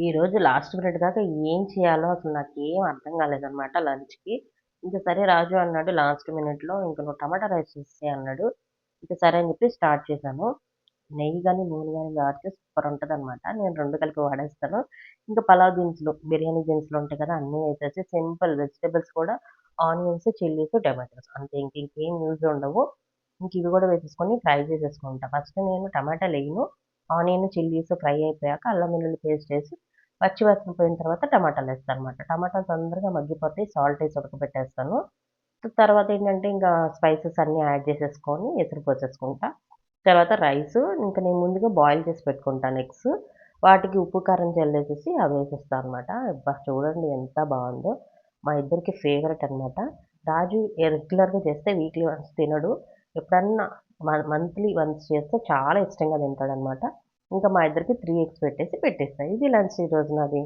ఈరోజు last minute దాకా ఏం చేయాలో అసలు నాకేం అర్థం కాలేదనమాట లంచ్‌కి. ఇంకా సరే రాజు అన్నాడు లాస్ట్ మినిట్‌లో ఇంక నువ్వు టమాటా రైస్ చేస్తే అన్నాడు. ఇంకా సరే అని చెప్పి స్టార్ట్ చేశాను. నెయ్యి గాని, నూనె కానీ వాడితే సూపర్ ఉంటదనమాట. నేను రెండు కలిపి వాడేస్తాను. ఇంకా పలావ్ దినుసులు, బిర్యానీ దినుసులు ఉంటాయి కదా! అన్నీ వేసేసి సింపుల్ వెజిటేబుల్స్ కూడా ఆనియన్స్, చిల్లీస్, టమాటోస్ అంతే ఇంక ఇంకేం యూజ్ ఉండవు. ఇంక ఇవి కూడా వేసేసుకొని ఫ్రై చేసేసుకుంటా. ఫస్ట్ నేను టమాటాలెయ్యను. ఆనియన్, చిల్లీస్ ఫ్రై అయిపోయాక అల్లం వెల్లుల్లి పేస్ట్ వేసి పచ్చి వాసన పోయిన తర్వాత టమాటాలేస్తానమాట. టమాటాలు తొందరగా మగ్గిపోతాయి. సాల్ట్ వేసి ఉడకబెట్టేస్తాను. తర్వాత ఏంటంటే ఇంకా స్పైసెస్ అన్నీ యాడ్ చేసేసుకొని ఎసురు పోసేసుకుంటా. తర్వాత రైస్ ఇంక నేను ముందుగా బాయిల్ చేసి పెట్టుకుంటాను ఎగ్స్. వాటికి ఉప్పు, కారం జల్లేసేసి వేసేస్తాను అనమాట. అబ్బా! చూడండి ఎంత బాగుందో మా ఇద్దరికి ఫేవరెట్ అనమాట. రాజు రెగ్యులర్‌గా చేస్తే వీక్లీ వన్స్ తినడు. ఎప్పుడన్నా మంత్లీ వన్స్ చేస్తే చాలా ఇష్టంగా తింటాడనమాట. ఇంకా మా ఇద్దరికి త్రీ ఎగ్స్ పెట్టేసి పెట్టేసా. ఇది లంచ్ ఈరోజు నాది.